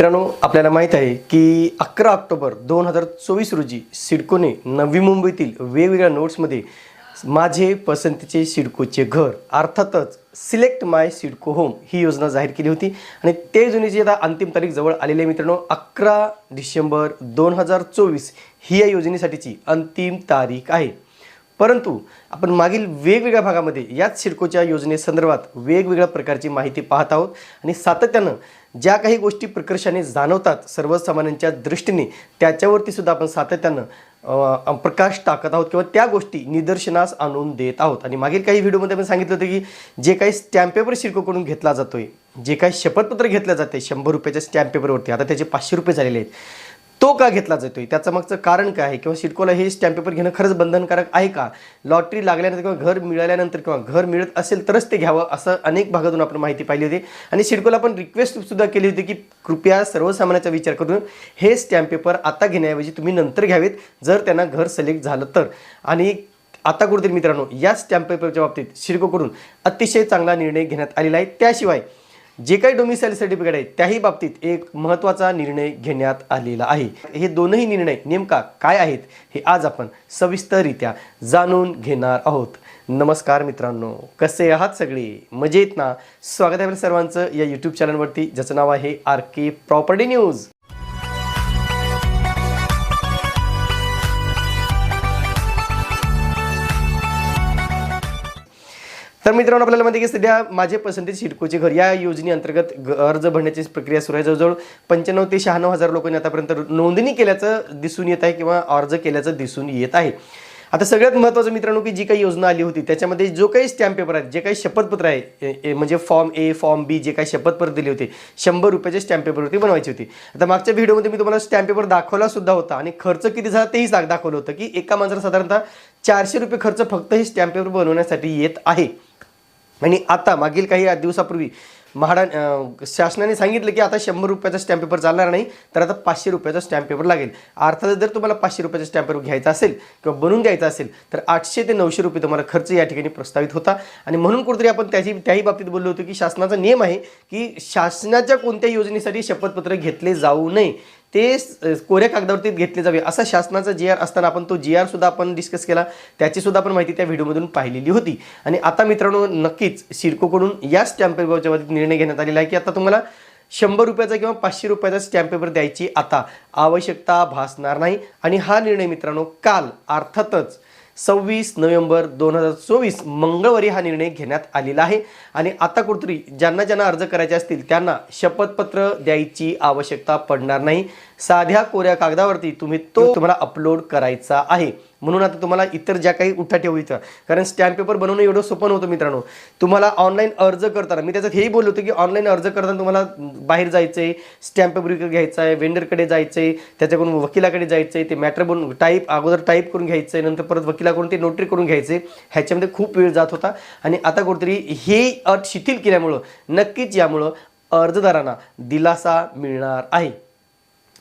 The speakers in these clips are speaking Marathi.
मित्रांनो आपल्याला माहीत आहे की अकरा ऑक्टोबर दोन हजार चोवीस रोजी सिडकोने नवी मुंबईतील वेगवेगळ्या नोट्समध्ये माझे पसंतीचे सिडकोचे घर अर्थातच सिलेक्ट माय सिडको होम ही योजना जाहीर केली होती. आणि ते योजनेची आता अंतिम तारीख जवळ आलेली आहे मित्रांनो अकरा डिसेंबर दोन हजार चोवीस ही या योजनेसाठीची अंतिम तारीख आहे. परंतु आपण मागील वेगवेगळ्या भागामध्ये याच सिडकोच्या योजनेसंदर्भात वेगवेगळ्या प्रकारची माहिती पाहत आहोत आणि सातत्यानं ज्या काही गोष्टी प्रकर्षाने जाणवतात सर्वसामान्यांच्या दृष्टीने त्याच्यावरती सुद्धा आपण सातत्यानं प्रकाश टाकत आहोत किंवा त्या गोष्टी निदर्शनास आणून देत आहोत. आणि मागील काही व्हिडिओमध्ये आपण सांगितलं होतं की जे काही स्टॅम्प पेपर सिडकोकडून घेतला जातोय जे काही शपथपत्र घेतलं जाते शंभर रुपयाच्या स्टॅम्प पेपरवरती आता त्याचे पाचशे रुपये झालेले आहेत. तो का घेतला जातोय? त्याचं मागचं कारण काय आहे? किंवा सिडकोला हे स्टॅम्प पेपर घेणं खरंच बंधनकारक आहे का? लॉटरी लागल्यानंतर किंवा घर मिळाल्यानंतर किंवा घर मिळत असेल तरच ते घ्यावं असं अनेक भागातून आपण माहिती पाहिली होती. आणि सिडकोला पण रिक्वेस्ट सुद्धा केली होती की कृपया सर्वसामान्याचा विचार करून हे स्टॅम्प पेपर आता घेण्याऐवजी तुम्ही नंतर घ्यावेत जर त्यांना घर सिलेक्ट झालं तर. आणि आता कुठेतरी मित्रांनो या स्टॅम्प पेपरच्या बाबतीत सिडकोकडून अतिशय चांगला निर्णय घेण्यात आलेला आहे. त्याशिवाय जे काही डोमिसाईल सर्टिफिकेट आहे त्याही बाबतीत एक महत्त्वाचा निर्णय घेण्यात आलेला आहे. हे दोनही निर्णय नेमका काय आहेत हे आज आपण सविस्तररित्या जाणून घेणार आहोत. नमस्कार मित्रांनो कसे आहात सगळे? मजेत ना? स्वागत आहे सर्वांचं या यूट्यूब चॅनलवरती ज्याचं नाव आहे आर के प्रॉपर्टी न्यूज तर मित्रांनो आपल्याला माहिती की सध्या माझे पसंतीचे सिडकोचे घर या योजनेअंतर्गत ग- अर्ज भरण्याची प्रक्रिया सुरू आहे. जवळजवळ पंच्याण्णव ते शहाण्णव हजार लोकांनी आतापर्यंत नोंदणी केल्याचं दिसून येत आहे किंवा अर्ज केल्याचं दिसून येत आहे. आता सगळ्यात महत्त्वाचं मित्रांनो की जी काही योजना आली होती त्याच्यामध्ये जो काही स्टॅम्प पेपर आहे जे काही शपथपत्र आहे ए- ए- म्हणजे फॉर्म ए फॉर्म बी जे काही शपथपत्र दिले होते शंभर रुपयाचे स्टॅम्प पेपरवरती बनवायची होती. आता मागच्या व्हिडिओमध्ये मी तुम्हाला स्टॅम्प पेपर दाखवला सुद्धा होता आणि खर्च किती झाला तेही दाखवलं होतं की एका माणसाला साधारणतः चारशे रुपये खर्च फक्त हे स्टॅम्प पेपर बनवण्यासाठी येत आहे. आणि आता मागील काही दिवसापूर्वी म्हाडा शासनाने सांगितलं की आता शंभर रुपयाचा स्टॅम्प पेपर चालणार नाही तर आता पाचशे रुपयाचा स्टॅम्प पेपर लागेल. अर्थात जर तुम्हाला पाचशे रुपयाचा स्टॅम्प पेपर घ्यायचा असेल किंवा बनवून द्यायचा असेल तर आठशे ते नऊशे रुपये तुम्हाला खर्च या ठिकाणी प्रस्तावित होता. आणि म्हणून कुठेतरी आपण त्याची त्याही बाबतीत बोललो होतो की शासनाचा नियम आहे की शासनाच्या कोणत्या योजनेसाठी शपथपत्र घेतले जाऊ नये. ते कोऱ्या कागदावरती घेतले जावे. असा शासनाचा जी आर असताना आपण तो जी आर सुद्धा आपण डिस्कस केला. त्याची सुद्धा आपण माहिती त्या व्हिडिओमधून पाहिलेली होती. आणि आता मित्रांनो नक्कीच सिडकोकडून या स्टॅम्प पेपरच्या बाबतीत निर्णय घेण्यात आलेला आहे की आता तुम्हाला शंभर रुपयाचा किंवा पाचशे रुपयाचा स्टॅम्प पेपर द्यायची आता आवश्यकता भासणार नाही. आणि हा निर्णय मित्रांनो काल अर्थातच सव्वीस नोव्हेंबर दोन हजार चोवीस मंगळवारी हा निर्णय घेण्यात आलेला आहे. आणि आता कुठतरी ज्यांना ज्यांना अर्ज करायचे असतील त्यांना शपथपत्र द्यायची आवश्यकता पडणार नाही. साध्या कोऱ्या कागदावरती तुम्ही तो तुम्हाला अपलोड करायचा आहे. म्हणून आता तुम्हाला इतर ज्या काही उठाठेव इथं कारण स्टॅम्प पेपर बनवणं एवढं सोपं नव्हतं मित्रांनो. तुम्हाला ऑनलाईन अर्ज करताना मी त्याच्यात हेही बोललो होतो की ऑनलाईन अर्ज करताना तुम्हाला बाहेर जायचं आहे स्टॅम्प पेपर विकत घ्यायचा आहे वेंडरकडे जायचं आहे त्याच्याकडून वकिलाकडे जायचं आहे ते मॅटर बनवून टाईप अगोदर टाईप करून घ्यायचं आहे नंतर परत वकिलाकडून ते नोटरी करून घ्यायचे ह्याच्यामध्ये खूप वेळ जात होता. आणि आता कुठेतरी हे अट शिथिल केल्यामुळं नक्कीच यामुळं अर्जदारांना दिलासा मिळणार आहे.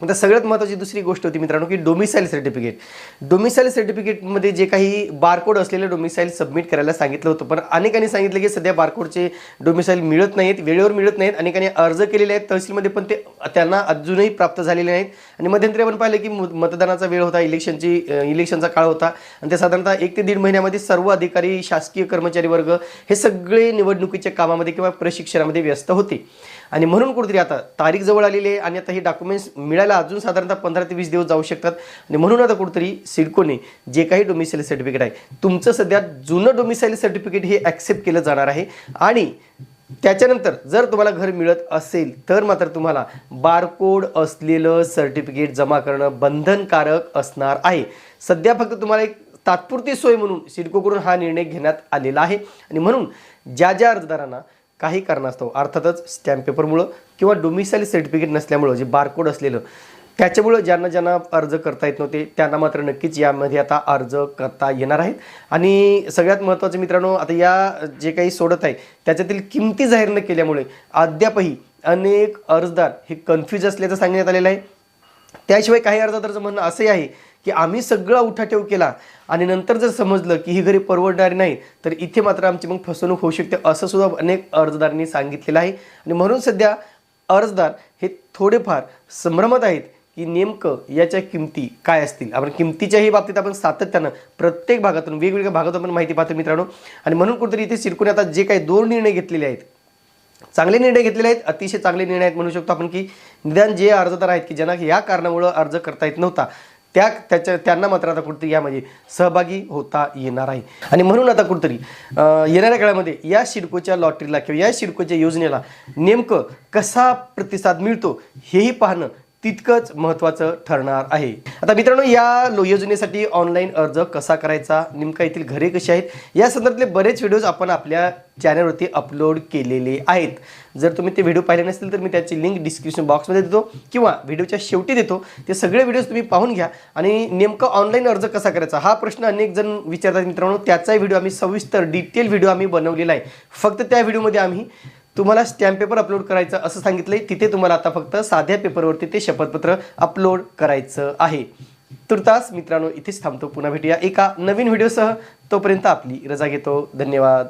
आता सगळ्यात महत्त्वाची दुसरी गोष्ट होती मित्रांनो की डोमिसाईल सर्टिफिकेट डोमिसाईल सर्टिफिकेटमध्ये जे काही बारकोड असलेले डोमिसाईल सबमिट करायला सांगितलं होतं पण अनेकांनी सांगितलं की सध्या बारकोडचे डोमिसाईल मिळत नाहीत वेळेवर मिळत नाहीत अनेकांनी अर्ज केलेले आहेत तहसीलमध्ये पण ते त्यांना अजूनही प्राप्त झालेले नाहीत. आणि मध्यंतरी आपण पाहिलं की मतदानाचा वेळ होता इलेक्शनची इलेक्शनचा काळ होता आणि ते साधारणतः एक ते दीड महिन्यामध्ये सर्व अधिकारी शासकीय कर्मचारी वर्ग हे सगळे निवडणुकीच्या कामामध्ये किंवा प्रशिक्षणामध्ये व्यस्त होते. आणि म्हणून कुठेतरी आता तारीख जवळ आलेली आहे आणि आता हे डॉक्युमेंट्स मिळायला अजून साधारणतः पंधरा ते वीस दिवस जाऊ शकतात. आणि म्हणून आता कुठेतरी सिडकोने जे काही डोमिसाईल सर्टिफिकेट आहे तुमचं सध्या जुनं डोमिसाईल सर्टिफिकेट हे ॲक्सेप्ट केलं जाणार आहे. आणि त्याच्यानंतर जर तुम्हाला घर मिळत असेल तर मात्र तुम्हाला बारकोड असलेलं सर्टिफिकेट जमा करणं बंधनकारक असणार आहे. सध्या फक्त तुम्हाला एक तात्पुरती सोय म्हणून सिडकोकडून हा निर्णय घेण्यात आलेला आहे. आणि म्हणून ज्या ज्या अर्जदारांना काही कारणास्तव अर्थातच स्टॅम्प पेपरमुळं किंवा डोमिसाईल सर्टिफिकेट नसल्यामुळं जे बारकोड असलेलं त्याच्यामुळं ज्यांना ज्यांना अर्ज करता येत नव्हते त्यांना मात्र नक्कीच यामध्ये आता अर्ज करता येणार आहेत. आणि सगळ्यात महत्त्वाचं मित्रांनो आता या जे काही सोडत आहे त्याच्यातील किमती जाहीर न केल्यामुळे अद्यापही अनेक अर्जदार हे कन्फ्यूज असल्याचं सांगण्यात आलेलं आहे. त्याशिवाय काही अर्जदाराचं म्हणणं असंही आहे की आम्ही सगळा उठाठेव केला. आणि नंतर जर समजलं की ही घरी परवडणारी नाही तर इथे मात्र आमची मग फसवणूक होऊ शकते असं सुद्धा अनेक अर्जदारांनी सांगितलेलं आहे. आणि म्हणून सध्या अर्जदार हे थोडेफार संभ्रमत आहेत की नेमकं याच्या किमती काय असतील. आपण किमतीच्याही बाबतीत आपण सातत्यानं प्रत्येक भागातून वेगवेगळ्या भागातून आपण माहिती पाहतो मित्रांनो. आणि म्हणून कुठेतरी इथे सिडकोने आता जे काही दोन निर्णय घेतलेले आहेत चांगले निर्णय घेतलेले आहेत अतिशय चांगले निर्णय आहेत म्हणू शकतो आपण की निदान जे अर्जदार आहेत की ज्यांना या कारणामुळं अर्ज करता येत नव्हता त्या त्याच्या त्यांना मात्र आता कुठेतरी यामध्ये म्हणजे सहभागी होता येणार आहे. आणि म्हणून आता कुठेतरी येणाऱ्या काळामध्ये या शिडकोच्या लॉटरीला किंवा या शिडकोच्या योजनेला नेमकं कसा प्रतिसाद मिळतो हेही पाहणं तितकंच महत्त्वाचं ठरणार आहे. आता मित्रांनो या लो योजनेसाठी ऑनलाईन अर्ज कसा करायचा नेमका येथील घरे कशी आहेत या संदर्भातले बरेच व्हिडिओज आपण आपल्या चॅनलवरती अपलोड केलेले आहेत. जर तुम्ही ते व्हिडिओ पाहिले नसतील तर मी त्याची लिंक डिस्क्रिप्शन बॉक्समध्ये देतो किंवा व्हिडिओच्या शेवटी देतो. ते सगळे व्हिडिओज तुम्ही पाहून घ्या आणि नेमकं ऑनलाईन अर्ज कसा करायचा हा प्रश्न अनेक जण विचारतात मित्रांनो. त्याचाही व्हिडिओ आम्ही सविस्तर डिटेल व्हिडिओ आम्ही बनवलेला आहे. फक्त त्या व्हिडिओमध्ये आम्ही तुम्हाला स्टॅम्प पेपर अपलोड करायचं असं सांगितलं आहे तिथे तुम्हाला आता फक्त साध्या पेपरवरती ते शपथपत्र अपलोड करायचं आहे. तुर्तास मित्रांनो इथेच थांबतो. पुन्हा भेटूया एका नवीन व्हिडिओसह. तोपर्यंत आपली रजा घेतो. धन्यवाद.